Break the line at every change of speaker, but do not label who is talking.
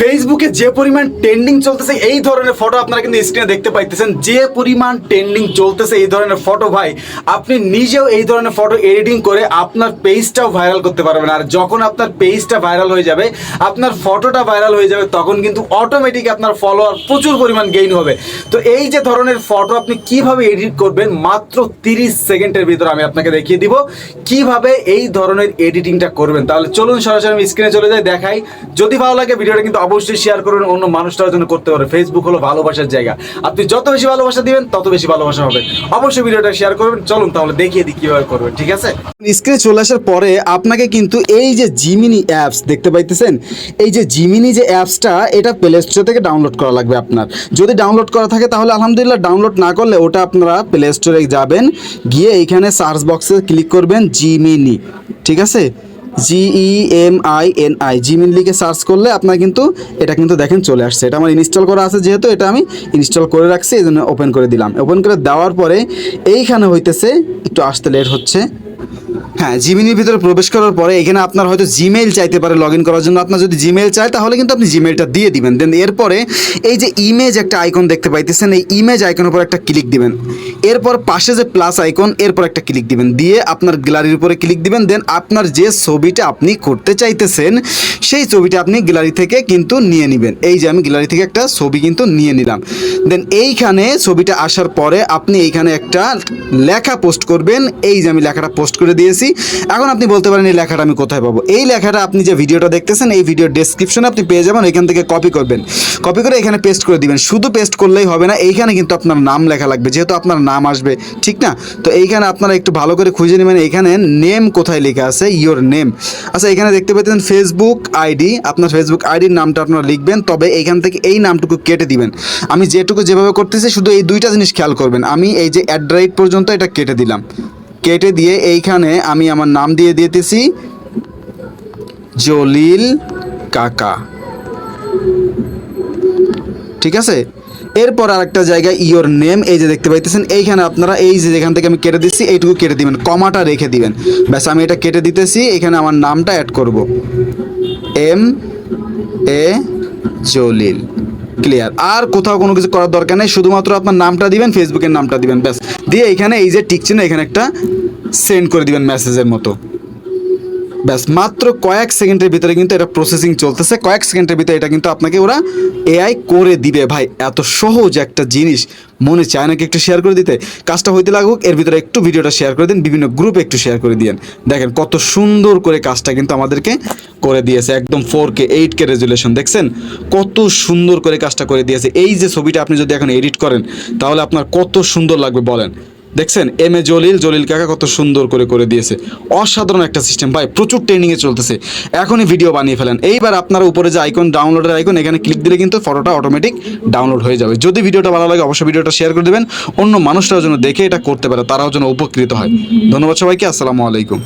ফেসবুকে যে পরিমাণ ট্রেন্ডিং চলতেছে, এই ধরনের ফটো আপনারা কিন্তু স্ক্রিনে দেখতে পাইতেছেন। যে পরিমাণ ট্রেন্ডিং চলতেছে এই ধরনের ফটো ভাই, আপনি নিজেও এই ধরনের ফটো এডিটিং করে আপনার পেজটাও ভাইরাল করতে পারবেন। আর যখন আপনার পেজটা ভাইরাল হয়ে যাবে, আপনার ফটোটা ভাইরাল হয়ে যাবে, তখন কিন্তু অটোমেটিক আপনার ফলোয়ার প্রচুর পরিমাণ গেইন হবে। তো এই যে ধরনের ফটো আপনি কীভাবে এডিট করবেন, মাত্র তিরিশ সেকেন্ডের ভিতরে আমি আপনাকে দেখিয়ে দিব। কীভাবে এই ধরনের এডিটিংটা করবেন? তাহলে চলুন সরাসরি আমি স্ক্রিনে চলে যাই, দেখাই। যদি ভালো লাগে, ভিডিওটা কিন্তু অবশ্যই শেয়ার করবেন অন্য মানুষটার জন্য করতে পারে। ফেসবুক হলো ভালোবাসার জায়গা। আপনি যত বেশি ভালোবাসা দিবেন, তত বেশি ভালোবাসা হবে। অবশ্যই ভিডিওটা শেয়ার করবেন। চলুন তাহলে দেখিয়ে দিই কীভাবে করবেন, ঠিক আছে? স্ক্রিনে চলে আসার পরে আপনাকে কিন্তু এই যে জিমিনি অ্যাপস দেখতে পাইতেছেন, এই যে জিমিনি যে অ্যাপসটা এটা প্লে স্টোর থেকে ডাউনলোড করা লাগবে আপনার। যদি ডাউনলোড করা থাকে, তাহলে আলহামদুলিল্লাহ ডাউনলোড না করলে ওটা আপনারা প্লে স্টোরে যাবেন, গিয়ে এইখানে সার্চ বক্সে ক্লিক করবেন জিমিনি ঠিক আছে? G E M I N I Gemini লিখে সার্চ করলে আপনার কিন্তু এটা কিন্তু দেখেন চলে আসছে। এটা আমার ইনস্টল করা আছে যেহেতু, এটা আমি ইনস্টল করে রাখছি এই জন্য ওপেন করে দিলাম। ওপেন করে দেওয়ার পরে এইখানে হইতেছে, একটু আসতে লেট হচ্ছে। হ্যাঁ জিমেইলের ভিতরে প্রবেশ করার পরে এখানে আপনার হয়তো জিমেইল চাইতে পারে লগ ইন করার জন্য। আপনার যদি জিমেইল চায়, তাহলে কিন্তু আপনি জিমেইলটা দিয়ে দিবেন। দেন এরপরে এই যে ইমেজ একটা আইকন দেখতে পাইতেছেন, এই ইমেজ আইকনের উপর একটা ক্লিক দিবেন। এরপর পাশে যে প্লাস আইকন এরপর একটা ক্লিক দিবেন। দিয়ে আপনার গ্যালারির উপরে ক্লিক দিবেন। দেন আপনার যে ছবিটা আপনি করতে চাইতেছেন, সেই ছবিটা আপনি গ্যালারি থেকে কিন্তু নিয়ে নেবেন। এই যে আমি গ্যালারি থেকে একটা ছবি কিন্তু নিয়ে নিলাম। দেন এইখানে ছবিটা আসার পরে আপনি এইখানে একটা লেখা পোস্ট করবেন। এই যে আমি লেখাটা পোস্ট করে দিয়েছি। এখন আপনি বলতে পারেন এই লেখাটা আমি কোথায় পাবো? এই লেখাটা আপনি যে ভিডিওটা দেখতেছেন, এই ভিডিওর ডেসক্রিপশনে আপনি পেয়ে যাবেন এখান থেকে কপি করবেন। কপি করে এখানে পেস্ট করে দিবেন। শুধু পেস্ট করলেই হবে না, এইখানে কিন্তু আপনার নাম লেখা লাগবে, যেহেতু আপনার নাম আসবে, ঠিক না? তো এইখানে আপনারা একটু ভালো করে খুঁজে নেবেন এখানে নেম কোথায় লেখা আছে ইওর নেম আচ্ছা এখানে দেখতে পেতেন ফেসবুক আইডি আপনার ফেসবুক আইডির নামটা আপনারা লিখবেন, তবে এইখান থেকে এই নামটুকু কেটে দিবেন। আমি যেটুকু যেভাবে করতেছি, শুধু এই দুইটা জিনিস খেয়াল করবেন। আমি এই যে অ্যাট পর্যন্ত এটা কেটে দিলাম। কেটে দিয়ে এইখানে আমি আমার নাম দিয়ে দিতেছি জলিল কাকা। ঠিক আছে? এরপর আরেকটা জায়গায় ইওর নেম এই যে দেখতে পাইতেছেন, এইখানে আপনারা এই যে যেখান থেকে আমি কেটে দিচ্ছি, এইটুকু কেটে দিবেন, কমাটা রেখে দিবেন। ব্যাস, আমি এটা কেটে দিতেছি, এখানে আমার নামটা অ্যাড করব। M A Jalil. ক্লিয়ার আর কোথাও কোনো কিছু করার দরকার নেই, শুধুমাত্র আপনার নামটা দিবেন ফেসবুকের নামটা দিবেন, ব্যাস। দিয়ে এখানে এই যে টিকছে না এখানে একটা সেন্ড করে দিবেন মেসেজের মতো। ব্যাস, মাত্র কয়েক সেকেন্ডের ভিতরে কিন্তু এটা প্রসেসিং চলতেছে। কয়েক সেকেন্ডের ভিতরে এটা কিন্তু আপনাকে ওরা এআই করে দিবে। ভাই, এত সহজ একটা জিনিস। মনে চায় নাকি একটু শেয়ার করে দিতে? কাজটা হইতে লাগুক, এর ভিতরে একটু ভিডিওটা শেয়ার করে দিন, বিভিন্ন গ্রুপে একটু শেয়ার করে দিন দেখেন কত সুন্দর করে কাজটা কিন্তু আমাদেরকে করে দিয়েছে। একদম four K eight K resolution দেখছেন? কত সুন্দর করে কাজটা করে দিয়েছে। এই যে ছবিটা আপনি যদি এখন এডিট করেন, তাহলে আপনার কত সুন্দর লাগবে বলেন। দেখছেন এম এ জলিল জলিল কাকা কত সুন্দর করে করে দিয়েছে। অসাধারণ একটা সিস্টেম ভাই, প্রচুর ট্রেনিংয়ে চলতেছে। এখনই ভিডিও বানিয়ে ফেলেন। এইবার আপনার উপরে যে আইকন ডাউনলোডের আইকন এখানে ক্লিক দিলে কিন্তু ফটোটা অটোমেটিক ডাউনলোড হয়ে যাবে। যদি ভিডিওটা ভালো লাগে, অবশ্যই ভিডিওটা শেয়ার করে দেবেন। অন্য মানুষরাও যেন দেখে এটা করতে পারে, তারাও যেন উপকৃত হয়। ধন্যবাদ সবাইকে, আসসালামু আলাইকুম।